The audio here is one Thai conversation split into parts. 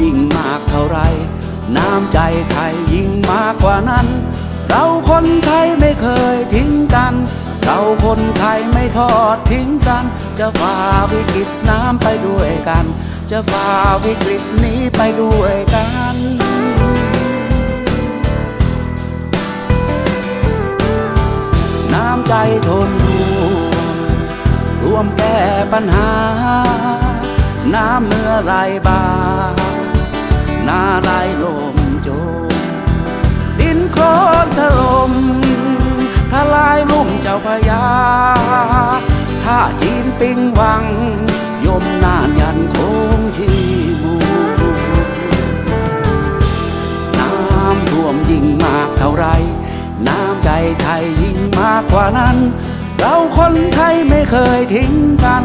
ยิงมากเท่าไร น้ำใจไทยยิ่งมากกว่านั้น เราคนไทยไม่เคยทิ้งกัน เราคนไทยไม่ทอดทิ้งกัน จะฝ่าวิกฤตน้ำไปด้วยกัน จะฝ่าวิกฤตนี้ไปด้วยกันน้ำใจทนรวมแก้ปัญหา น้ำเมื่อไรบาห น้าไหลลมโจมดินโคลนถล่มทลายลุ่มเจ้าพยาถ้าจีนปิงวัง ยมนานยันคงชีมูน้ำท่วมยิ่งมากเท่าไร น้ำใจไทยยิ่งมากกว่านั้น เราคนไทยไม่เคยทิ้งกัน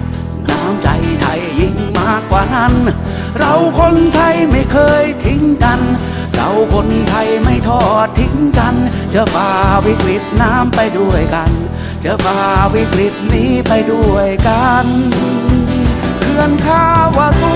นั้น เราคนไทยไม่เคยทิ้งกัน เราคนไทยไม่ทอดทิ้งกัน จะฝ่าวิกฤตน้ำไปด้วยกัน จะฝ่าวิกฤตนี้ไปด้วยกันเขื่อนข้าวาสู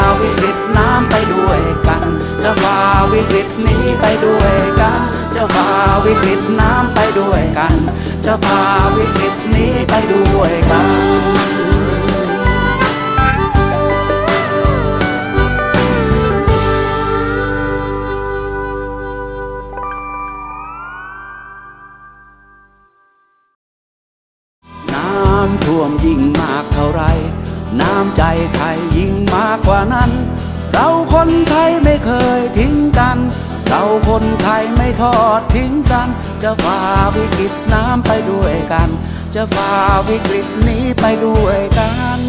จะฝ่าวิกฤตน้ำไปด้วยกัน จะฝ่าวิกฤตนี้ไปด้วยกันน้ำท่วมยิ่งมากเท่าไรน้ำใจไทยยิ่งมากกว่านั้น เราคนไทยไม่เคยทิ้งกัน เราคนไทยไม่ทอดทิ้งกัน จะฝ่าวิกฤตน้ำไปด้วยกัน จะฝ่าวิกฤตนี้ไปด้วยกัน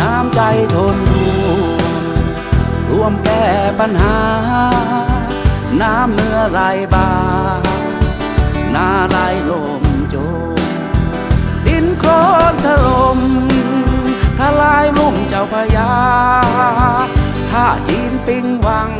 น้ำใจทนรวมแก้ปัญหา น้ำเมื่อไรบาน้าไหลลมโจมดินโคลนถล่มทลายลุ่มาพยาถ้าจีนปิงวัง